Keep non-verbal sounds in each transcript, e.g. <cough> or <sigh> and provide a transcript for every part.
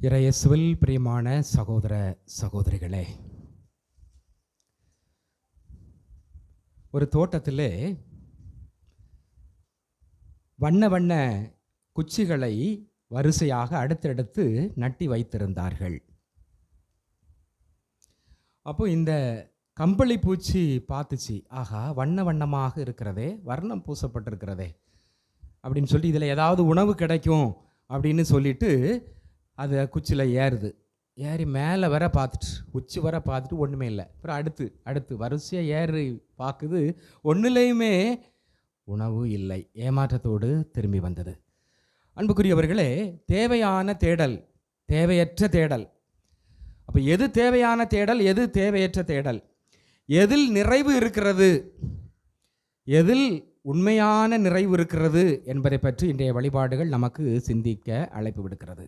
இறையசுவில் பிரியமான சகோதர சகோதரிகளே ஒரு தோட்டத்திலே வண்ண வண்ண குச்சிகளை வரிசையாக அடுத்தடுத்து நட்டி வைத்திருந்தார்கள். அப்போ இந்த கம்பளி பூச்சி பார்த்துச்சு ஆகா வண்ண வண்ணமாக இருக்கிறதே வர்ணம் பூசப்பட்டிருக்கிறதே அப்படின்னு சொல்லி இதில் ஏதாவது உணவு கிடைக்கும் அப்படின்னு சொல்லிட்டு அது குச்சியில் ஏறுது. ஏறி மேலே வர பார்த்துட்டு உச்சி வர பார்த்துட்டு ஒன்றுமே இல்லை. அப்புறம் அடுத்து அடுத்து வரிசையாக ஏறி பார்க்குது. ஒன்றுலேயுமே உணவு இல்லை. ஏமாற்றத்தோடு திரும்பி வந்தது. அன்புக்குரியவர்களே தேவையான தேடல் தேவையற்ற தேடல். அப்போ எது தேவையான தேடல் எது தேவையற்ற தேடல்? எதில் நிறைவு இருக்கிறது? எதில் உண்மையான நிறைவு இருக்கிறது என்பதை பற்றி இன்றைய வழிபாடுகள் நமக்கு சிந்திக்க அழைப்பு விடுக்கிறது.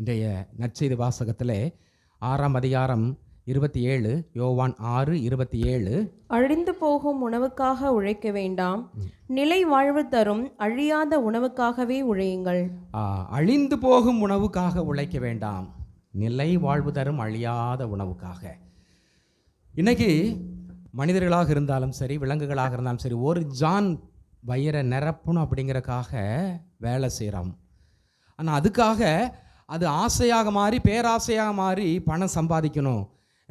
இன்றைய நற்செய்தி வாசகத்திலே ஆறாம் அதிகாரம் இருபத்தி ஏழு யோவான் ஆறு இருபத்தி ஏழு. அழிந்து போகும் உணவுக்காக உழைக்க வேண்டாம். நிலை வாழ்வு தரும் அழியாத உணவுக்காகவே உழையுங்கள். அழிந்து போகும் உணவுக்காக உழைக்க வேண்டாம். நிலை வாழ்வு தரும் அழியாத உணவுக்காக. இன்னைக்கு மனிதர்களாக இருந்தாலும் சரி விலங்குகளாக இருந்தாலும் சரி ஒரு ஜான் வயிறை நிரப்பணும் அப்படிங்கறக்காக வேலை செய்கிறோம் ஆனால் அதுக்காக அது ஆசையாக மாறி பேராசையாக மாறி பணம் சம்பாதிக்கணும்.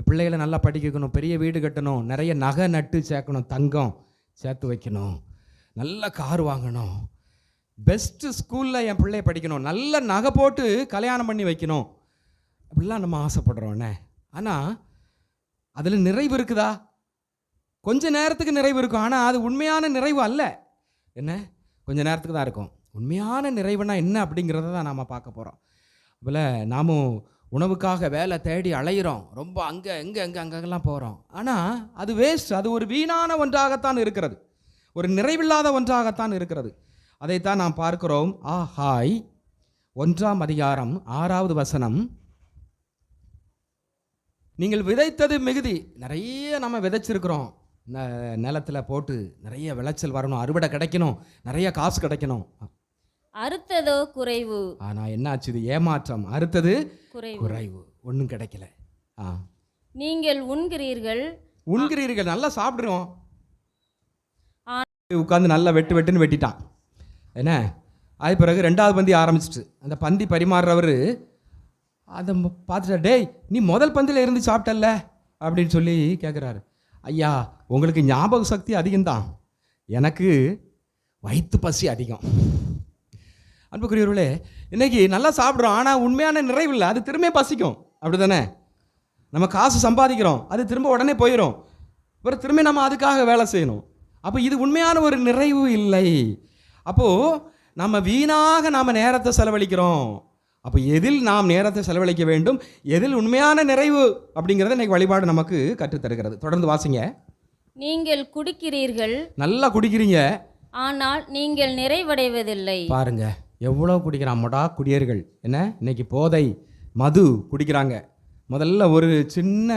பிள்ளைகளை நல்லா படிக்கணும் பெரிய வீடு கட்டணும் நிறைய நகை நட்டு சேர்க்கணும் தங்கம் சேர்த்து வைக்கணும். நல்ல கார் வாங்கணும். பெஸ்ட்டு ஸ்கூலில் என் பிள்ளைய படிக்கணும். நல்ல நகை போட்டு கல்யாணம் பண்ணி வைக்கணும். அப்படிலாம் நம்ம ஆசைப்படுறோண்ணே ஆனால் அதில் நிறைவு இருக்குதா? கொஞ்ச நேரத்துக்கு நிறைவு இருக்கும். ஆனால் அது உண்மையான நிறைவு அல்ல. என்ன? கொஞ்ச நேரத்துக்கு தான் இருக்கும். உண்மையான நிறைவுனா என்ன அப்படிங்கிறத தான் நாம் பார்க்க போகிறோம் போல் நாமும் உணவுக்காக வேலை தேடி அலையிறோம். ரொம்ப அங்கே எங்கே எங்கே அங்கெல்லாம் போகிறோம் ஆனால் அது வேஸ்ட் அது ஒரு வீணான ஒன்றாகத்தான் இருக்கிறது. ஒரு நிறைவில்லாத ஒன்றாகத்தான் இருக்கிறது. அதைத்தான் நாம் பார்க்கிறோம். ஆ ஹாய். ஒன்றாம் அதிகாரம் ஆறாவது வசனம். நீங்கள் விதைத்தது மிகுதி. நிறைய நம்ம விதைச்சிருக்கிறோம். ந நிலத்தில் போட்டு நிறைய விளைச்சல் வரணும். அறுவடை கிடைக்கணும். நிறைய காசு கிடைக்கணும். அறுத்ததோ குறைவு. ஆனால் என்ன ஆச்சு இது ஏமாற்றம். அறுத்தது குறைவு. குறைவு. ஒன்றும் கிடைக்கல. ஆ. நீங்கள் உண்கிறீர்கள். உண்கிறீர்கள். நல்லா சாப்பிடுறோம். உட்காந்து நல்லா வெட்டு வெட்டுன்னு வெட்டிட்டான். என்ன? அது பிறகு ரெண்டாவது பந்தி ஆரம்பிச்சிட்டு அந்த பந்தி பரிமாறுறவர் அதை பார்த்துட்டா டேய் நீ முதல் பந்தியில் இருந்து சாப்பிட்டல்ல? அப்படின்னு சொல்லி கேட்குறாரு ஐயா உங்களுக்கு ஞாபக சக்தி அதிகம்தான். எனக்கு வயிற்று பசி அதிகம். அன்புக்குரியவர்களே இன்னைக்கு நல்லா சாப்பிட்றோம் ஆனால் உண்மையான நிறைவு இல்லை அது திரும்ப பசிக்கும். அப்படி தானே நம்ம காசு சம்பாதிக்கிறோம் அது திரும்ப உடனே போயிடும் அப்புறம் திரும்ப நம்ம அதுக்காக வேலை செய்யணும். அப்போ இது உண்மையான ஒரு நிறைவு இல்லை. அப்போது நம்ம வீணாக நாம் நேரத்தை செலவழிக்கிறோம். அப்போ எதில் நாம் நேரத்தை செலவழிக்க வேண்டும்? எதில் உண்மையான நிறைவு? அப்படிங்கிறத இன்னைக்கு வழிபாடு நமக்கு கற்றுத்தருகிறது. தொடர்ந்து வாசிங்க. நீங்கள் குடிக்கிறீர்கள். நல்லா குடிக்கிறீங்க. ஆனால் நீங்கள் நிறைவடைவதில்லை. பாருங்க. எவ்வளோ குடிக்கிறான்? மொடா குடியர்கள் என்ன? இன்னைக்கு போதை. மது குடிக்கிறாங்க. முதல்ல ஒரு சின்ன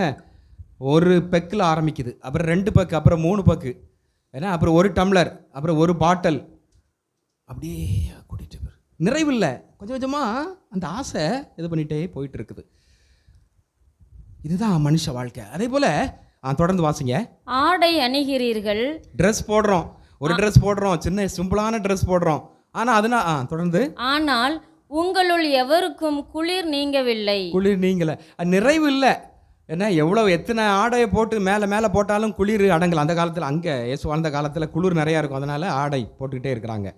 ஒரு பெக்கில் ஆரம்பிக்குது. அப்புறம் ரெண்டு பக்கு அப்புறம் மூணு பக்கு. ஏன்னா அப்புறம் ஒரு டம்ளர் அப்புறம் ஒரு பாட்டில். அப்படியே குடிட்டு போயிரு. நிறைவில்லை. கொஞ்சம் கொஞ்சமாக அந்த ஆசை இது பண்ணிகிட்டே போயிட்டு இருக்குது இதுதான் மனுஷ வாழ்க்கை. அதே போல் தொடர்ந்து வாசிங்க. ஆடை அணிகிறீர்கள். ட்ரெஸ் போடுறோம். ஒரு ட்ரெஸ் போடுறோம். சின்ன சிம்பிளான ட்ரெஸ் போடுறோம். ஆனால் அதுனா ஆ தொடர்ந்து. ஆனால் உங்களுள் எவருக்கும் குளிர் நீங்கவில்லை. குளிர் நீங்களே அது நிறைவு இல்லை என்ன எவ்வளோ எத்தனை ஆடையை போட்டு மேலே மேலே போட்டாலும் குளிர் அடங்கல. அந்த காலத்தில் அங்கே இயேசு வாழ்ந்த காலத்தில் குளிர் நிறையா இருக்கும். அதனால் ஆடை போட்டுக்கிட்டே இருக்கிறாங்க.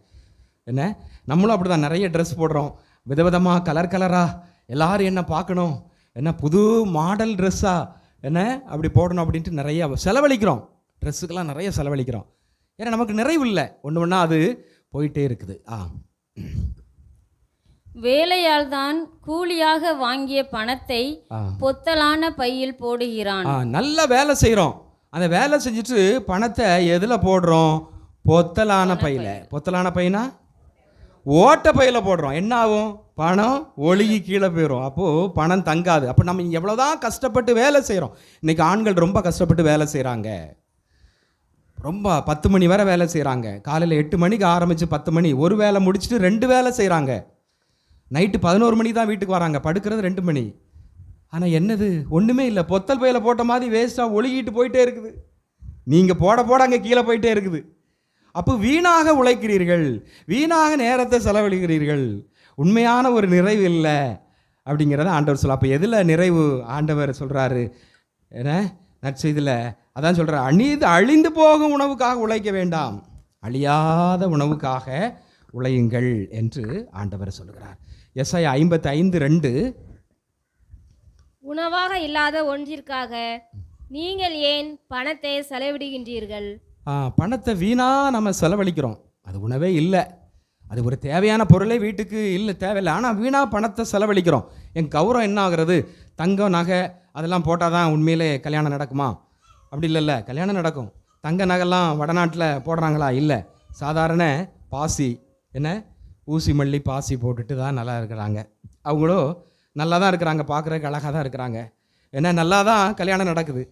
என்ன நம்மளும் அப்படி தான் நிறைய ட்ரெஸ் போடுறோம். விதவிதமாக கலர் கலராக எல்லாரும் என்ன பார்க்கணும்? என்ன புது மாடல் ட்ரெஸ்ஸா என்ன அப்படி போடணும் அப்படின்ட்டு நிறைய செலவழிக்கிறோம். ட்ரெஸ்ஸுக்கெல்லாம் நிறைய செலவழிக்கிறோம். ஏன்னா நமக்கு நிறைவு இல்லை ஒன்று ஒன்றா அது போயிட்டே இருக்குது. ஆ. வேலையால் தான் கூலியாக வாங்கிய பணத்தை பொத்தலான பையில் போடுகிறான். நல்ல வேலை செய்கிறோம் அந்த வேலை செஞ்சுட்டு பணத்தை எதில் போடுறோம்? பொத்தலான பையில். பொத்தலான பையனா ஓட்ட பையில் போடுறோம். என்ன ஆகும்? பணம் ஒழுகி கீழே போயிடும் அப்போது பணம் தங்காது. அப்போ நம்ம எவ்வளோதான் கஷ்டப்பட்டு வேலை செய்கிறோம் இன்றைக்கி ஆண்கள் ரொம்ப கஷ்டப்பட்டு வேலை செய்கிறாங்க ரொம்ப பத்து மணி வரை வேலை செய்கிறாங்க காலையில் எட்டு மணிக்கு ஆரம்பித்து பத்து மணி. ஒரு வேலை முடிச்சுட்டு ரெண்டு வேலை செய்கிறாங்க நைட்டு பதினோரு மணி தான் வீட்டுக்கு வராங்க. படுக்கிறது ரெண்டு மணி. ஆனால் என்னது? ஒன்றுமே இல்லை. பொத்தல் பையில் போட்ட மாதிரி வேஸ்ட்டாக ஒழுகிட்டு போயிட்டே இருக்குது. நீங்கள் போட போட அங்கே கீழே போயிட்டே இருக்குது. அப்போ வீணாக உழைக்கிறீர்கள். வீணாக நேரத்தை செலவழிக்கிறீர்கள். உண்மையான ஒரு நிறைவு இல்லை அப்படிங்கிறத ஆண்டவர் சொல்ல அப்போ எதில் நிறைவு ஆண்டவர் சொல்கிறாரு என்ன? நற்செய்தியில் அதான் சொல்கிறார் அணிந்து அழிந்து போகும் உணவுக்காக உழைக்க வேண்டாம். அழியாத உணவுக்காக உழையுங்கள் என்று ஆண்டவர் சொல்கிறார் எஸ்ஐ ஐம்பத்தி ஐந்து ரெண்டு. உணவாக இல்லாத ஒன்றிற்காக நீங்கள் ஏன் பணத்தை செலவிடுகின்றீர்கள்? பணத்தை வீணாக நம்ம செலவழிக்கிறோம். அது உணவே இல்லை. அது ஒரு தேவையான பொருளே வீட்டுக்கு இல்லை தேவையில்லை. ஆனால் வீணாக பணத்தை செலவழிக்கிறோம். என் கௌரவம் என்ன ஆகுறது தங்கம் நகை அதெல்லாம் போட்டால் தான் உண்மையிலே கல்யாணம் நடக்குமா? அப்படி இல்லைல்ல கல்யாணம் நடக்கும். தங்க நகைலாம் வடநாட்டில் போடுறாங்களா? இல்லை. சாதாரண பாசி என்ன? ஊசி மல்லி பாசி போட்டுட்டு தான் நல்லா இருக்கிறாங்க. அவங்களும் நல்லா தான் இருக்கிறாங்க பார்க்குறதுக்கு அழகாக தான் இருக்கிறாங்க. ஏன்னா நல்லா தான் கல்யாணம் நடக்குது.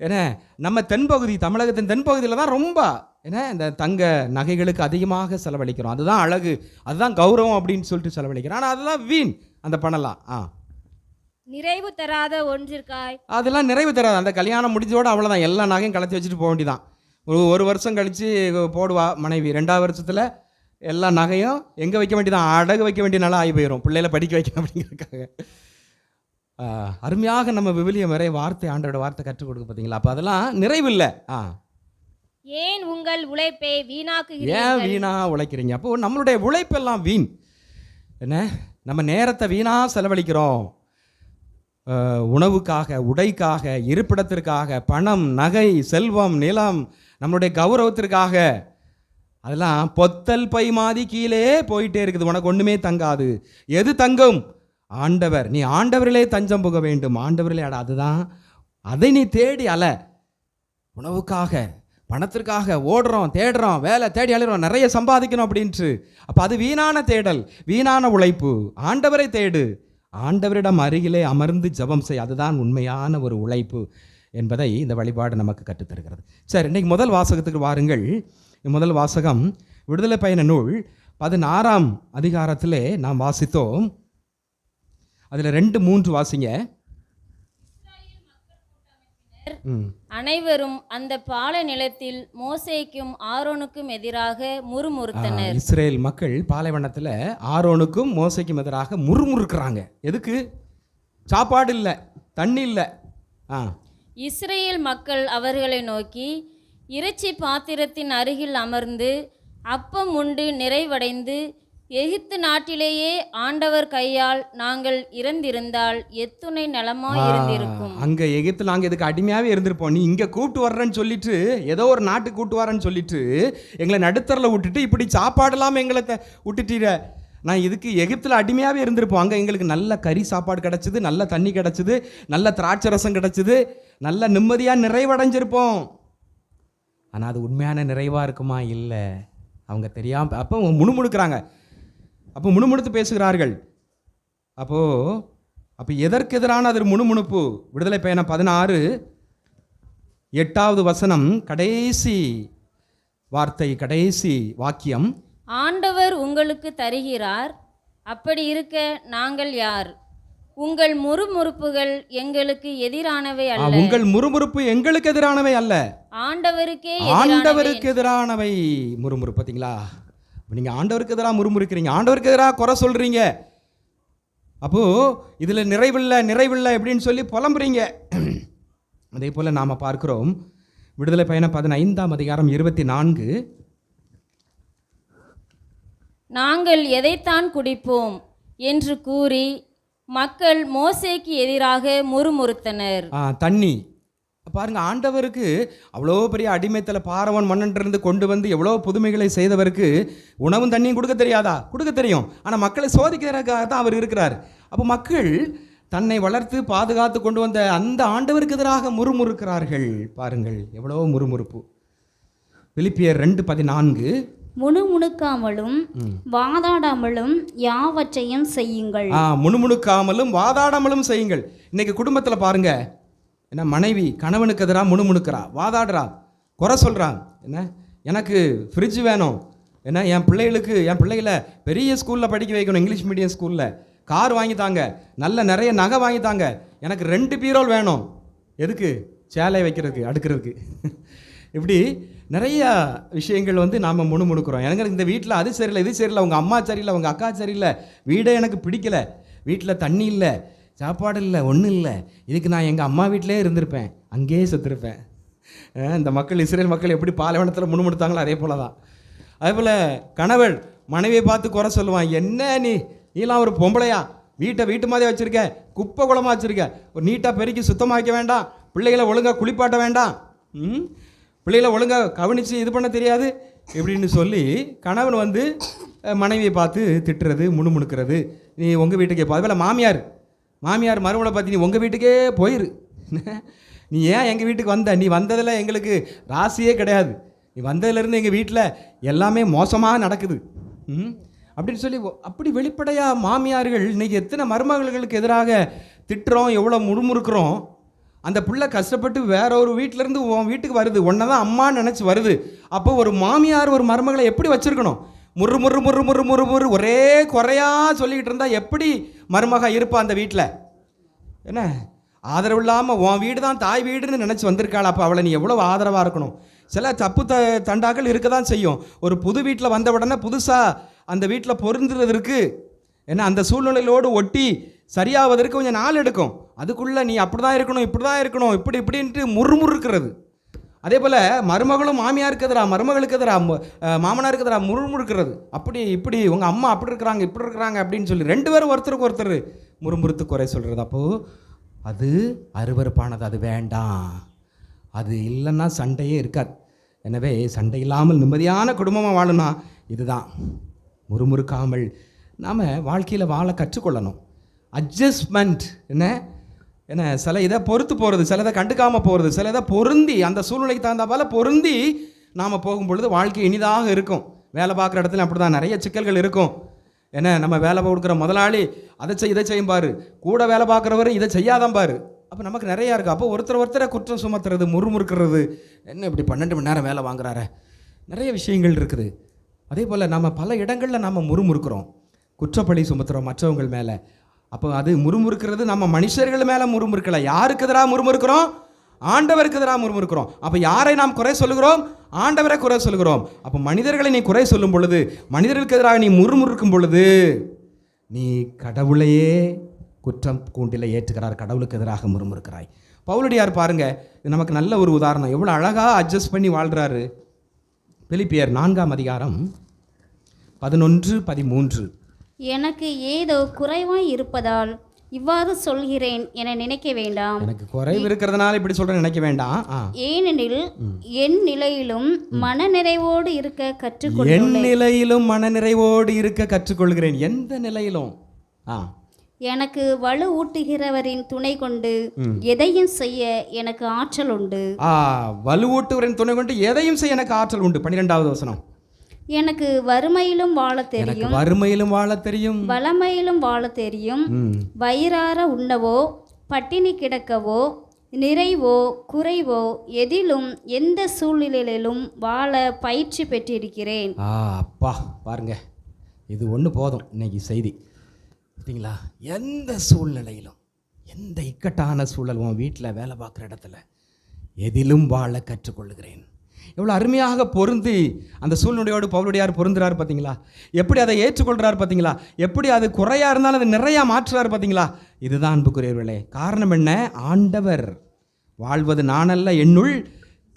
ஏன்னா நம்ம தென்பகுதி தமிழகத்தின் தென்பகுதியில் தான் ரொம்ப ஏன்னா இந்த தங்க நகைகளுக்கு அதிகமாக செலவழிக்கிறோம். அதுதான் அழகு அதுதான் கௌரவம் அப்படின்னு சொல்லிட்டு செலவழிக்கிறோம். ஆனால் அதுதான் வீண் அந்த பணலாம் ஆ. நிறைவு தராத ஒன்றிற்காய் அதெல்லாம் நிறைவு தராது. அந்த கல்யாணம் முடிஞ்சோட அவ்வளோதான் எல்லா நகையும் கலத்தி வச்சுட்டு போக வேண்டியதான் ஒரு ஒரு வருஷம் கழித்து போடுவா மனைவி. ரெண்டாவது வருஷத்தில் எல்லா நகையும் எங்கே வைக்க வேண்டியதான் அடகு வைக்க வேண்டிய நாளாக ஆகி போயிடும் பிள்ளைகளை படிக்க வைக்க அப்படிங்கிறதுக்காக. அருமையாக நம்ம விவிலியம் வரை வார்த்தை ஆண்டோட வார்த்தை கற்றுக் கொடுக்க பார்த்தீங்களா அப்போ அதெல்லாம் நிறைவு இல்லை. ஆ. ஏன் உங்கள் உழைப்பை ஏன் வீணாக்குகிறீர்கள் வீணா உழைக்கிறீங்க? அப்போ நம்மளுடைய உழைப்பெல்லாம் வீண். என்ன? நம்ம நேரத்தை வீணா செலவழிக்கிறோம். உணவுக்காக உடைக்காக இருப்பிடத்திற்காக பணம் நகை செல்வம் நிலம் நம்மளுடைய கௌரவத்திற்காக. அதெல்லாம் பொத்தல் பை மாதிரி கீழே போயிட்டே இருக்குது. உனக்கு ஒன்றுமே தங்காது. எது தங்கும்? ஆண்டவர். நீ ஆண்டவரிலே தஞ்சம் புக வேண்டும். ஆண்டவரிலே அட அதுதான். அதை நீ தேடி அல. உணவுக்காக பணத்திற்காக ஓடுறோம் தேடுறோம் வேலை தேடி அழுகிறோம் நிறைய சம்பாதிக்கணும் அப்படின்ட்டு. அப்போ அது வீணான தேடல் வீணான உழைப்பு. ஆண்டவரை தேடு. ஆண்டவரிடம் அருகிலே அமர்ந்து ஜெபம் செய் அதுதான் உண்மையான ஒரு உழைப்பு என்பதை இந்த வழிபாடு நமக்கு கற்றுத்தருகிறது. சரி இன்றைக்கு முதல் வாசகத்துக்கு வாருங்கள். முதல் வாசகம் விடுதலை பயண நூல் பதினாறாம் அதிகாரத்திலே நாம் வாசித்தோம். அதில் ரெண்டு மூன்று வாசிங்க. அனைவரும் அந்த பால நிலத்தில் மோசேக்கும் ஆரோனுக்கும் எதிராக முறுமுறுத்தனர். இஸ்ரேல் மக்கள் பாலைவனத்தில் ஆரோனுக்கும் மோசைக்கும் எதிராக முறுமுறுக்கிறாங்க. எதுக்கு? சாப்பாடு இல்லை தண்ணி இல்லை. ஆ. இஸ்ரேல் மக்கள் அவர்களை நோக்கி இறைச்சி பாத்திரத்தின் அருகில் அமர்ந்து அப்பம் உண்டு நிறைவடைந்து எகிப்து நாட்டிலேயே ஆண்டவர் கையால் நாங்கள் இறந்திருந்தால் எத்துணை நலமாய் இருந்திருக்கும். அங்கே எகிப்தில் நாங்கள் இதுக்கு அடிமையாகவே இருந்திருப்போம். நீ இங்கே கூப்பிட்டு வர்றேன்னு சொல்லிட்டு ஏதோ ஒரு நாட்டுக்கு கூப்பிட்டு வரேன்னு சொல்லிட்டு எங்களை நடுத்தரில் விட்டுட்டு இப்படி சாப்பாடு இல்லாமல் எங்களை விட்டுட்டீர? நான் இதுக்கு எகிப்தில் அடிமையாகவே இருந்திருப்போம். அங்கே எங்களுக்கு நல்ல கறி சாப்பாடு கிடச்சிது நல்ல தண்ணி கிடச்சிது நல்ல திராட்சை ரசம் கிடச்சிது நல்ல நிம்மதியாக நிறைவடைஞ்சிருப்போம். ஆனால் அது உண்மையான நிறைவாக இருக்குமா? இல்லை. அவங்க தெரியாம அப்போ முணுமுணுக்கிறாங்க. அப்போ முணுமுணுத்து பேசுகிறார்கள். அப்போது அப்போ எதற்கு எதிரான அது முணுமுணுப்பு? விடுதலை பயணம் பதினாறு எட்டாவது வசனம் கடைசி வார்த்தை கடைசி வாக்கியம். ஆண்டவர் உங்களுக்கு தருகிறார் அப்படி இருக்க நாங்கள் யார்? உங்கள் முறுமுறுப்புகள் எங்களுக்கு எதிரானவை அல்ல. உங்கள் முறுமுறுப்பு எங்களுக்கு எதிரானவை அல்ல. ஆண்டவருக்கே ஆண்டவருக்கு எதிரானவை. முறுமுறுப்பு பார்த்தீங்களா? அப்ப நீங்க ஆண்டவருக்கு எதிராக முறுமுறுக்கிறீங்க. ஆண்டவருக்கு எதிராக குறை சொல்றீங்க. அப்போ இதுல நிறைவில்லை நிறைவில்லை அப்படின்னு சொல்லி புலம்புறீங்க. அதே போல நாம பார்க்கிறோம். விடுதலை பயணம் பதினைந்தாம் அதிகாரம் இருபத்தி நான்கு நாங்கள் எதைத்தான் குடிப்போம்? என்று கூறி மக்கள் மோசேக்கு எதிராக முறுமுறுத்தனர். தண்ணி. பாருங்க ஆண்டவருக்கு அவ்வளோ பெரிய அடிமைத்தில் பாரவன் மன்னன்றிருந்து கொண்டு வந்து எவ்வளோ புதுமைகளை செய்தவருக்கு உணவும் தண்ணியும் கொடுக்க தெரியாதா? கொடுக்க தெரியும். ஆனால் மக்களை சோதிக்கிறதுக்காக தான் அவர் இருக்கிறார். அப்போ மக்கள் தன்னை வளர்த்து பாதுகாத்து கொண்டு வந்த அந்த ஆண்டவருக்கு எதிராக முறுமுறுக்கிறார்கள். பாருங்கள் எவ்வளோ முறுமுறுப்பு. பிலிப்பியர் ரெண்டு பதினான்கு. முணுமுணுக்காமலும் வாதாடாமலும் யாவற்றையும் செய்யுங்கள். முணுமுணுக்காமலும் வாதாடாமலும் செய்யுங்கள். இன்னைக்கு குடும்பத்தில் பாருங்க என்ன மனைவி கணவனுக்கு எதிராக முணுமுணுக்கிறா வாதாடுறா குறை சொல்கிறா என்ன எனக்கு ஃப்ரிட்ஜ் வேணும் என்ன என் பிள்ளைகளுக்கு என் பிள்ளைகளை பெரிய ஸ்கூலில் படிக்க வைக்கணும் இங்கிலீஷ் மீடியம் ஸ்கூலில் கார் வாங்கி தாங்க நல்ல நிறைய நகை வாங்கி தாங்க எனக்கு ரெண்டு பீரோல் வேணும். எதுக்கு? சேலை வைக்கிறதுக்கு அடுக்கிறதுக்கு. <laughs> இப்படி நிறையா விஷயங்கள் வந்து நாம் முணுமுணுக்கிறோம். எனக்கு இந்த வீட்டில் அது சரியில்லை இது சரியில்லை உங்கள் அம்மா சரியில்லை உங்கள் அக்கா சரியில்லை வீடே எனக்கு பிடிக்கல வீட்டில் தண்ணி இல்லை சாப்பாடு இல்லை ஒன்றும் இல்லை இதுக்கு நான் எங்கள் அம்மா வீட்டிலே இருந்திருப்பேன். அங்கேயே செத்துருப்பேன். இந்த மக்கள் இஸ்ரேல் மக்கள் எப்படி பாலைவனத்தில் முணுமுணுத்தாங்களோ அதே போல தான் அதே போல் கணவன் மனைவியை பார்த்து குறை சொல்லுவான். என்ன நீ? நீலாம் ஒரு பொம்பளையா? வீட்டை வீட்டு மாதிரி வச்சுருக்க. குப்பை குளமாக வச்சுருக்க. ஒரு நீட்டாக பெருக்கி சுத்தமாக்க வேண்டாம். பிள்ளைகளை ஒழுங்காக குளிப்பாட்ட வேண்டாம். ம்? பிள்ளைகளை ஒழுங்காக கவனித்து இது பண்ண தெரியாது. இப்படின்னு சொல்லி கணவன் வந்து மனைவியை பார்த்து திட்டுறது முணுமுணுக்கிறது. நீ உங்கள் வீட்டுக்கு போ அதுபோல் மாமியார் மாமியார் மறுமலை பார்த்து நீ உங்கள் வீட்டுக்கே போயிரு. <laughs> நீ ஏன் எங்கள் வீட்டுக்கு வந்த? நீ வந்ததில் எங்களுக்கு ராசியே கிடையாது. நீ வந்ததுலேருந்து எங்கள் வீட்டில் எல்லாமே மோசமாக நடக்குது. அப்படின்னு சொல்லி அப்படி வெளிப்படையாக மாமியார்கள் இன்னைக்கு எத்தனை மருமகள்களுக்கு எதிராக திட்டுறோம் எவ்வளோ முறுமுறுக்கிறோம். அந்த பிள்ளை கஷ்டப்பட்டு வேற ஒரு வீட்டிலேருந்து உன் வீட்டுக்கு வருது. உன்னை தான் அம்மான்னு நினச்சி வருது. அப்போ ஒரு மாமியார் ஒரு மருமகளை எப்படி வச்சுருக்கணும்? முறு முறு முறு முறு முறு முறு ஒரே குறையாக சொல்லிக்கிட்டு இருந்தால் எப்படி மருமக இருப்பா அந்த வீட்டில் என்ன? ஆதரவு இல்லாமல் உன் வீடு தான் தாய் வீடுன்னு நினச்சி வந்திருக்காள்? அப்போ அவளை நீ எவ்வளோ ஆதரவாக இருக்கணும்? சில தப்பு த தண்டாக்கள் இருக்க தான் செய்யும். ஒரு புது வீட்டில் வந்த உடனே புதுசாக அந்த வீட்டில் பொருந்துறதற்கு ஏன்னா அந்த சூழ்நிலையோடு ஒட்டி சரியாவதற்கு கொஞ்சம் நாள் எடுக்கும். அதுக்குள்ளே நீ அப்படி தான் இருக்கணும் இப்படி தான் இருக்கணும் இப்படி இப்படின்ட்டு முறுமுறுக்கிறது. அதே போல் மருமகளும் மாமியாருக்கு எதிரா மருமகளுக்கு எதிரா மு- அஹ் மாமனாருக்கு முறுமுறுக்கிறது. அப்படி இப்படி உங்கள் அம்மா அப்படி இருக்கிறாங்க இப்படி இருக்கிறாங்க அப்படின்னு சொல்லி ரெண்டு பேரும் ஒருத்தருக்கு ஒருத்தர் முறுமுறுத்து குறை சொல்கிறது அப்போது அது அருவருப்பானது அது வேண்டாம். அது இல்லைன்னா சண்டையே இருக்காது. எனவே சண்டை இல்லாமல் நிம்மதியான குடும்பமாக வாழணும்னா இதுதான். முறுமுறுக்காமல் நாம் வாழ்க்கையில் வாழ கற்றுக்கொள்ளணும். அட்ஜஸ்ட்மெண்ட் என்ன? என்ன சில இதை பொறுத்து போகிறது சில இதை கண்டுக்காமல் போகிறது சில இதை பொருந்தி அந்த சூழ்நிலைக்கு தகுந்த பொருந்தி நாம் போகும் பொழுது வாழ்க்கை இனிதாக இருக்கும். வேலை பார்க்குற இடத்துல அப்படி தான் நிறைய சிக்கல்கள் இருக்கும். என்ன நம்ம வேலை கொடுக்குற முதலாளி அதை செய் இதை செய்யும் பாரு. கூட வேலை பார்க்குறவர் இதை செய்யாதான் பாரு. அப்போ நமக்கு நிறையா இருக்குது அப்போ ஒருத்தர் ஒருத்தரை குற்றம் சுமத்துறது முறுமுறுக்கிறது. என்ன இப்படி பன்னெண்டு மணி நேரம் வேலை வாங்குறாரு? நிறைய விஷயங்கள் இருக்குது. அதே போல் நம்ம பல இடங்களில் நம்ம முறுமுறுக்கிறோம். குற்றப்பழி சுமத்துறோம் மற்றவங்கள் மேலே. அப்போ அது முறுமுறுக்கிறது நம்ம மனுஷர்கள் மேலே முறுமுறுக்கல. யாருக்கு எதிராக முறுமுறுக்கிறோம்? ஆண்டவருக்கு எதிராக முறுமுறுக்கிறோம். அப்போ யாரை நாம் குறை சொல்லுகிறோம்? ஆண்டவரை குறை சொல்லுகிறோம். அப்போ மனிதர்களை நீ குறை சொல்லும் பொழுது மனிதர்களுக்கு எதிராக நீ முறுமுறுக்கும் பொழுது நீ கடவுளையே குற்றம் கூண்டில் ஏற்றுகிறார். கடவுளுக்கு எதிராக முறுமுறுக்கிறாய். பவுலடியார் பாருங்க இது நமக்கு நல்ல ஒரு உதாரணம். எவ்வளோ அழகாக அட்ஜஸ்ட் பண்ணி வாழ்கிறாரு பிலிப்பியர் நான்காம் அதிகாரம் பதினொன்று பதிமூன்று. எனக்கு ஏதோ குறைவாய் இருப்பதால் இவ்வாறு சொல்கிறேன் என நினைக்க வேண்டாம். எனக்கு குறைவு இருக்கிறதுனால இப்படி சொல்கிறேன் நினைக்க வேண்டாம். ஏனெனில் என் நிலையிலும் மனநிறைவோடு இருக்க என் கற்றுக்கொண்டுள்ளேன் நிலையிலும் மனநிறைவோடு இருக்க கற்றுக்கொள்கிறேன். எந்த நிலையிலும்? ஆ. எனக்கு வலு ஊட்டுகிறவரின் துணை கொண்டு எதையும் செய்ய எனக்கு ஆற்றல் உண்டு. ஆ வலுவூட்டுவரின் துணை கொண்டு எதையும் செய்ய எனக்கு ஆற்றல் உண்டு. பன்னிரெண்டாவது வசனம். எனக்கு வறுமையிலும் எனக்கு தெரியும். வறுமையிலும் வாழ தெரியும். வளமையிலும் வாழத் தெரியும். வயிறார உண்ணவோ பட்டினி கிடக்கவோ நிறைவோ குறைவோ எதிலும் எந்த சூழ்நிலையிலும் வாழ பயிற்சி பெற்றிருக்கிறேன். ஆ அப்பா பாருங்க. இது ஒன்று போதும் இன்னைக்கு செய்தி. பார்த்தீங்களா எந்த சூழ்நிலையிலும் எந்த இக்கட்டான சூழல் உன் வீட்டில் வேலை பார்க்குற இடத்துல எதிலும் வாழ கற்றுக்கொள்கிறேன். எவ்வளோ அருமையாக பொருந்தி அந்த சூழ்நிலையோடு பவுலுடையார் பொருந்துறாரு பார்த்தீங்களா? எப்படி அதை ஏற்றுக்கொள்கிறார் பார்த்தீங்களா? எப்படி அது குறையாக இருந்தாலும் அதை நிறையா மாற்றுறாரு பார்த்தீங்களா? இதுதான் அன்புக்குரியவர்களே காரணம் என்ன? ஆண்டவர். வாழ்வது நானல்ல என்னுள்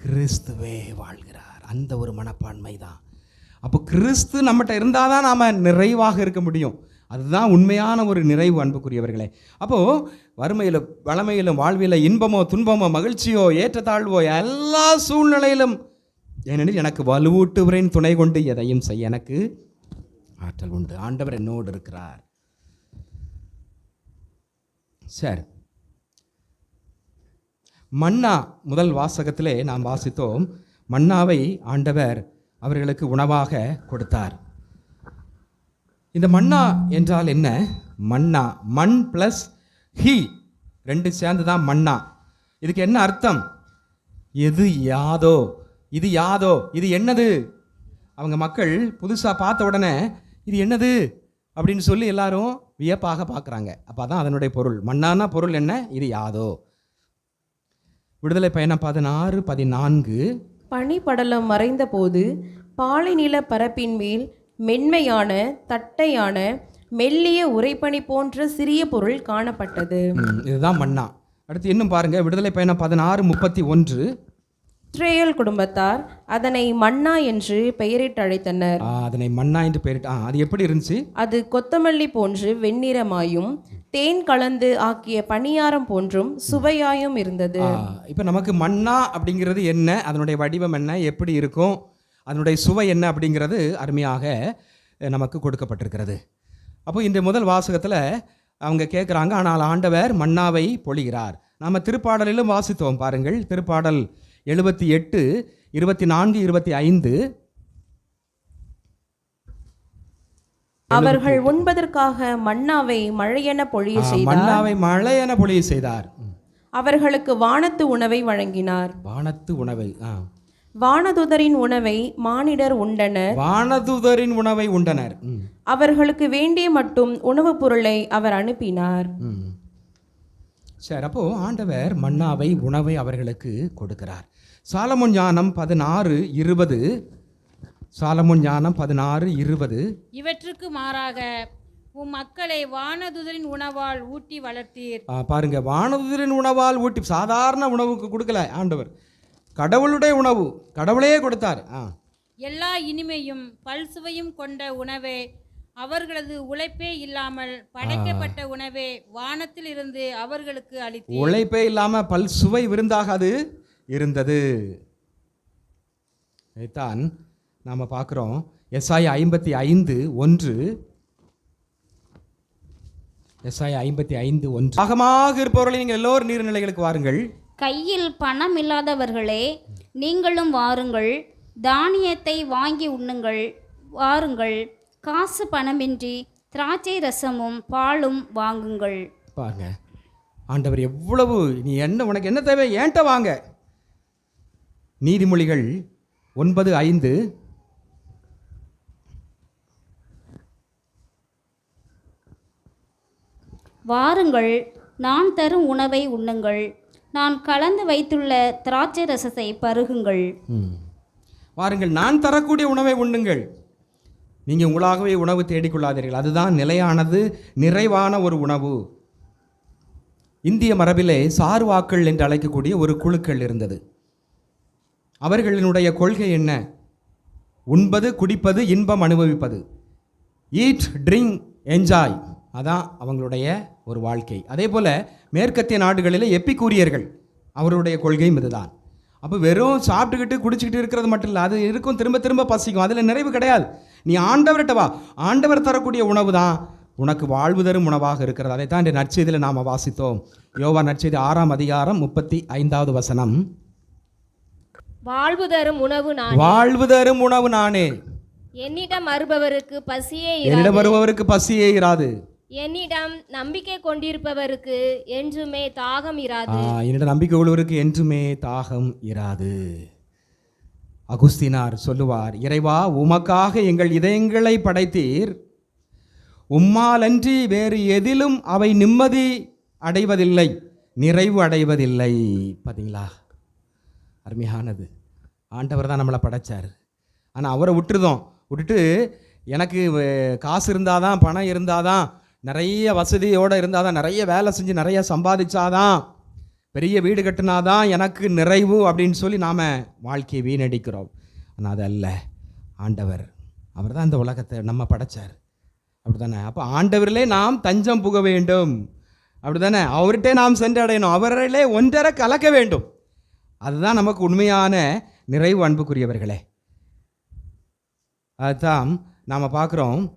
கிறிஸ்துவே வாழ்கிறார். அந்த ஒரு மனப்பான்மை தான். அப்போ கிறிஸ்து நம்மகிட்ட இருந்தால் தான் நாம் நிறைவாக இருக்க முடியும். அதுதான் உண்மையான ஒரு நிறைவு அன்புக்குரியவர்களே. அப்போது வறுமையிலும் வளமையிலும் வாழ்வியில் இன்பமோ துன்பமோ மகிழ்ச்சியோ ஏற்றத்தாழ்வோ எல்லா சூழ்நிலையிலும் ஏனெனில் எனக்கு வலுவூட்டுவரின் துணை கொண்டு எதையும் செய்ய எனக்கு ஆற்றல் உண்டு. ஆண்டவர் என்னோடு இருக்கிறார். சரி. மன்னா முதல் வாசகத்திலே நாம் வாசித்தோம் மன்னாவை ஆண்டவர் அவர்களுக்கு உணவாக கொடுத்தார். இந்த மன்னா என்றால் என்ன? மன்னா மண் ப்ளஸ் ஹி ரெண்டு சேர்ந்து தான் மன்னா. இதுக்கு என்ன அர்த்தம்? எது யாதோ. இது யாதோ? இது என்னது? அவங்க மக்கள் புதுசாக பார்த்த உடனே இது என்னது? அப்படின்னு சொல்லி எல்லாரும் வியப்பாக பார்க்குறாங்க. அப்போ அதான் அதனுடைய பொருள். மண்ணானா பொருள் என்ன? இது யாதோ. விடுதலை பயணம் பதினாறு பதினான்கு. பனிப்படலம் மறைந்தபோது பாலைநில பரப்பின் மேல் மென்மையான தட்டையான மெல்லிய உறைபனி போன்ற சிறிய பொருள் காணப்பட்டது. இதுதான் மண்ணா. அடுத்து இன்னும் பாருங்க. விடுதலை பயணம் பதினாறு முப்பத்தி ஒன்று. இஸ்ரேல் குடும்பத்தார் அதனை மன்னா என்று பெயரிட்டு அழைத்தனர். அதனை மண்ணா என்று பெயரிட்டு அது எப்படி இருந்துச்சு? அது கொத்தமல்லி போன்று வெண்ணிறமாயும் தேன் கலந்து ஆக்கிய பணியாரம் போன்றும் சுவையாயும் இருந்தது. இப்போ நமக்கு மண்ணா அப்படிங்கிறது என்ன? அதனுடைய வடிவம் என்ன? எப்படி இருக்கும்? அதனுடைய சுவை என்ன அப்படிங்கிறது அருமையாக நமக்கு கொடுக்கப்பட்டிருக்கிறது. அப்போ இந்த முதல் வாசகத்தில் அவங்க கேட்குறாங்க ஆனால் ஆண்டவர் மன்னாவை பொழிகிறார். நாம் திருப்பாடலிலும் வாசித்தோம் பாருங்கள். திருப்பாடல் எழுபத்தி எட்டு இருபத்தி நான்கு இருபத்தி ஐந்து. அவர்கள் உண்பதற்காக மன்னாவை மழையென பொழிய செய்தார். மன்னாவை மழை என பொழிய செய்தார். அவர்களுக்கு வானத்து உணவை வழங்கினார். வானத்து உணவை வானதுதரின் உணவை மானிடர் உண்டனர். வானதுதரின் உணவை உண்டனர். அவர்களுக்கு வேண்டிய மட்டும் உணவுப் பொருளை அவர் அனுப்பினார். சரி அப்போ ஆண்டவர் மன்னாவை உணவை அவர்களுக்கு கொடுக்கிறார். சாலமோன் ஞானம் பதினாறு இருபது. சாலமோன் ஞானம் பதினாறு இருபது. இவற்றுக்கு மாறாக உம் மக்களை வானதுதரின் உணவால் ஊட்டி வளர்த்தீர். பாருங்க வானதுதரின் உணவால் ஊட்டி சாதாரண உணவுக்கு கொடுக்கல ஆண்டவர். கடவுளுடைய உணவு கடவுளே கொடுத்தார். எல்லா இனிமையும் பல்சுவையும் கொண்ட உணவே அவர்களது உழைப்பே இல்லாமல் படைக்கப்பட்ட உணவே வானத்தில் இருந்து அவர்களுக்கு அளித்தீர். உழைப்பே இல்லாம பல் சுவை விருந்தாக அது இருந்தது. இதைத்தான் நாம் பார்க்குறோம். எஸ்ஐ ஐம்பத்தி ஐந்து ஒன்று. எஸ்ஐ ஐம்பத்தி ஐந்து ஒன்று. பாகமாக இருப்பவர்களை நீங்கள் எல்லோரும் நீர்நிலைகளுக்கு வாருங்கள். கையில் பணம் இல்லாதவர்களே நீங்களும் வாருங்கள். தானியத்தை வாங்கி உண்ணுங்கள் வாருங்கள். காசு பணமின்றி திராட்சை ரசமும் பாலும் வாங்குங்கள். பாருங்க ஆண்டவர் எவ்வளவு நீ என்ன உனக்கு என்ன தேவை ஏன்ட்ட வாங்க. நீதிமொழிகள் ஒன்பது ஐந்து. வாருங்கள் நான் தரும் உணவை உண்ணுங்கள். நான் கலந்து வைத்துள்ள திராட்சை ரசத்தை பருகுங்கள். வாருங்கள் நான் தரக்கூடிய உணவை உண்ணுங்கள். நீங்கள் உங்களாகவே உணவு தேடிக்கொள்ளாதீர்கள். அதுதான் நிலையானது நிறைவான ஒரு உணவு. இந்திய மரபிலே சார்வாக்கள் என்று அழைக்கக்கூடிய ஒரு குழுக்கள் இருந்தது. அவர்களினுடைய கொள்கை என்ன? உண்பது குடிப்பது இன்பம் அனுபவிப்பது. ஈட் ட்ரிங்க் என்ஜாய் அதான் அவங்களுடைய ஒரு வாழ்க்கை. அதே போல் மேற்கத்திய நாடுகளில் எப்பிக்கூரியர்கள் அவருடைய கொள்கையும் இதுதான். அப்போ வெறும் சாப்பிட்டுக்கிட்டு குடிச்சிக்கிட்டு இருக்கிறது மட்டும் இல்லை அது இருக்கும் திரும்ப திரும்ப பசிக்கும். அதில் நிறைவு கிடையாது. நீ ஆண்டவர்கிட்ட வா. ஆண்டவர் தரக்கூடிய உணவு தான் உனக்கு வாழ்வு தரும் உணவாக இருக்கிறது. அதைத்தான் இந்த நற்செய்தியில் நாம் வாசித்தோம். யோவா நற்செய்தி ஆறாம் அதிகாரம் முப்பத்தி ஐந்தாவது வசனம். வாழ்வு தரும் உணவு நான். வாழ்வு தரும் உணவு நானே. என்னிடம் வருபவருக்கு பசியே என்னிடம் வருபவருக்கு பசியே இராது. என்னிடம் நம்பிக்கை கொண்டிருப்பவருக்கு என்றுமே தாகம் இராது. என்னிடம் நம்பிக்கை உள்ளவருக்கு என்றுமே தாகம் இராது. அகுஸ்தினார் சொல்லுவார் இறைவா உமக்காக எங்கள் இதயங்களை படைத்தீர். உம்மாலன்றி வேறு எதிலும் அவை நிம்மதி அடைவதில்லை நிறைவு அடைவதில்லை. பார்த்தீங்களா அருமையானது. ஆண்டவர் தான் நம்மளை படைச்சார். ஆனால் அவரை விட்டுருதோம். விட்டுட்டு எனக்கு காசு இருந்தால் தான் பணம் இருந்தால் தான் நிறைய வசதியோடு இருந்தால் தான் நிறைய வேலை செஞ்சு நிறைய சம்பாதிச்சாதான் பெரிய வீடு கட்டினாதான் எனக்கு நிறைவு அப்படின்னு சொல்லி நாம் வாழ்க்கையை வீணடிக்கிறோம். ஆனால் அது அல்ல. ஆண்டவர் அவர் தான் இந்த உலகத்தை நம்ம படைச்சார். அப்படி தானே அப்போ ஆண்டவரிலே நாம் தஞ்சம் புக வேண்டும். அப்படி தானே அவர்கிட்டே நாம் சென்றடையணும். அவரிலே ஒன்றரை கலக்க வேண்டும். அதுதான் நமக்கு உண்மையான நிறைவு அன்புக்குரியவர்களே. அதுதான் நாம் பார்க்குறோம்.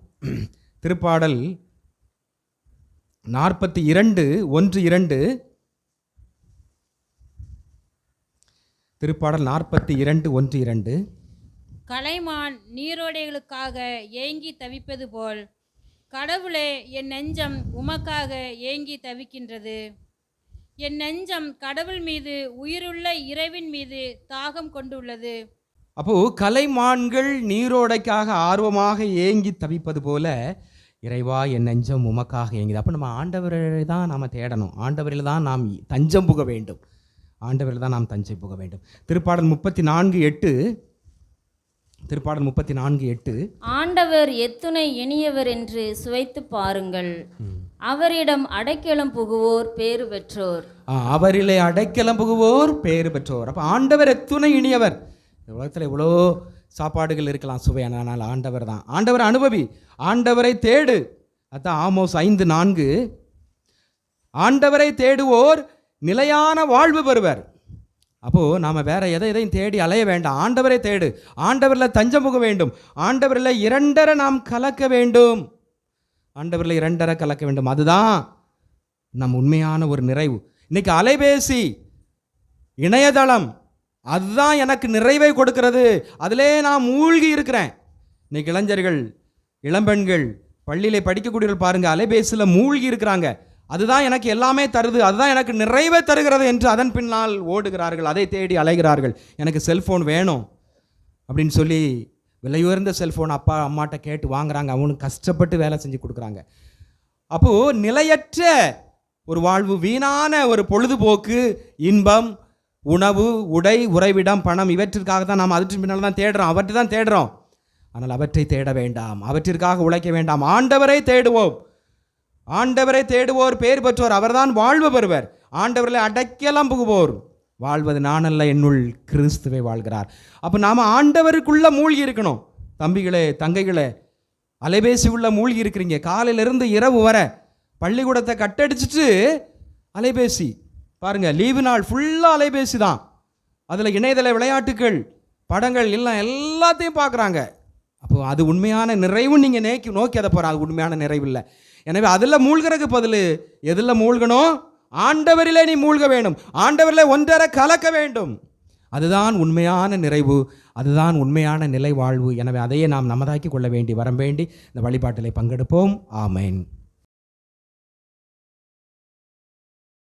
திருப்பாடல் நாற்பத்தி இரண்டு ஒன்று இரண்டு. திருப்பாடல் நாற்பத்தி இரண்டு ஒன்று இரண்டு. கலைமான் நீரோடைகளுக்காக ஏங்கி தவிப்பது போல் கடவுளே என் நெஞ்சம் உமக்காக ஏங்கி தவிக்கின்றது. என் நெஞ்சம் கடவுள் மீது உயிருள்ள இறைவின் மீது தாகம் கொண்டுள்ளது. அப்போது கலைமான்கள் நீரோடைக்காக ஆர்வமாக ஏங்கி தவிப்பது போல இறைவா என் நெஞ்சம் உமக்காக ஏங்குது. அப்போ நம்ம ஆண்டவரை தான் நாம் தேடணும். ஆண்டவரில் தான் நாம் தஞ்சம் புக வேண்டும். ஆண்டவரில் தான் நாம் தஞ்சம் புக வேண்டும். திருப்பாடல் முப்பத்தி நான்கு எட்டு திருப்பாடல் முப்பத்தி நான்கு எட்டு. ஆண்டவர் எத்துணை இனியவர் என்று சுவைத்து பாருங்கள். அவரிடம் அடைக்கலம் புகுவோர் பேறு பெற்றோர். ஆ, அவரிலே அடைக்கலம் புகுவோர் பேறு பெற்றோர். அப்போ ஆண்டவர் எத்துணை இனியவர். உலகத்தில் எவ்வளோ சாப்பாடுகள் இருக்கலாம் சுவையான ஆனால் ஆண்டவர் தான். ஆண்டவர் அனுபவி ஆண்டவரை தேடு. அதான் ஆமோஸ் ஐந்து நான்கு. ஆண்டவரை தேடுவோர் நிலையான வாழ்வு பெறுவர். அப்போது நாம் வேற எதை எதையும் தேடி அலைய வேண்டாம். ஆண்டவரை தேடு. ஆண்டவரில் தஞ்சம் புக வேண்டும். ஆண்டவரில் இரண்டரை நாம் கலக்க வேண்டும். ஆண்டவரில் இரண்டரை கலக்க வேண்டும். அதுதான் நம் உண்மையான ஒரு நிறைவு. இன்னைக்கு அலைபேசி இணையதளம் அதுதான் எனக்கு நிறைவை கொடுக்கிறது. அதிலே நான் மூழ்கி இருக்கிறேன். இன்னைக்கு இளைஞர்கள் இளம்பெண்கள் பள்ளியில் படிக்கக்கூடியவர்கள் பாருங்கள் அலைபேசியில் மூழ்கி இருக்கிறாங்க. அதுதான் எனக்கு எல்லாமே தருது. அதுதான் எனக்கு நிறைவை தருகிறது என்று அதன் பின்னால் ஓடுகிறார்கள். அதை தேடி அலைகிறார்கள். எனக்கு செல்ஃபோன் வேணும் அப்படின்னு சொல்லி விலையுயர்ந்த செல்ஃபோன் அப்பா அம்மாட்ட கேட்டு வாங்குறாங்க. அவனுக்கு கஷ்டப்பட்டு வேலை செஞ்சு கொடுக்குறாங்க. அப்போது நிலையற்ற ஒரு வாழ்வு வீணான ஒரு பொழுதுபோக்கு இன்பம் உணவு உடை உறைவிடம் பணம் இவற்றிற்காக தான் நாம் அதற்கு பின்னால் தான் தேடுறோம். அவற்றை தான் தேடுறோம். ஆனால் அவற்றை தேட வேண்டாம். அவற்றிற்காக உழைக்க வேண்டாம். ஆண்டவரை தேடுவோம். ஆண்டவரை தேடுவோர் பேர் பெற்றோர் அவர்தான் வாழ்வு பெறுவர். ஆண்டவரில் அடைக்கலம் புகுவோர். வாழ்வது நானல்ல என்னுள் கிறிஸ்துவை வாழ்கிறார். அப்போ நாம் ஆண்டவருக்குள்ளே மூழ்கி இருக்கணும். தம்பிகளே தங்கைகளே அலைபேசி உள்ள மூழ்கி இருக்கிறீங்க. காலையிலேருந்து இரவு வர பள்ளிக்கூடத்தை கட்டடிச்சிட்டு அலைபேசி. பாருங்க லீவு நாள் ஃபுல்லாக அலைபேசி தான். அதில் இணையதள விளையாட்டுகள் படங்கள் எல்லாம் எல்லாத்தையும் பார்க்குறாங்க அப்போ அது உண்மையான நிறைவு நீங்கள் நேக்கி நோக்கி அதை போகிற அது உண்மையான நிறைவு இல்லை எனவே அதில் மூழ்கிறதுக்கு பதில் எதில் மூழ்கணும்? ஆண்டவரிலே நீ மூழ்க வேண்டும். ஆண்டவரிலே ஒன்றரை கலக்க வேண்டும். அதுதான் உண்மையான நிறைவு. அதுதான் உண்மையான நிலை வாழ்வு எனவே அதையே நாம் நமதாக்கி கொள்ள வேண்டி வரம் வேண்டி இந்த வழிபாட்டிலே பங்கெடுப்போம். ஆமேன்.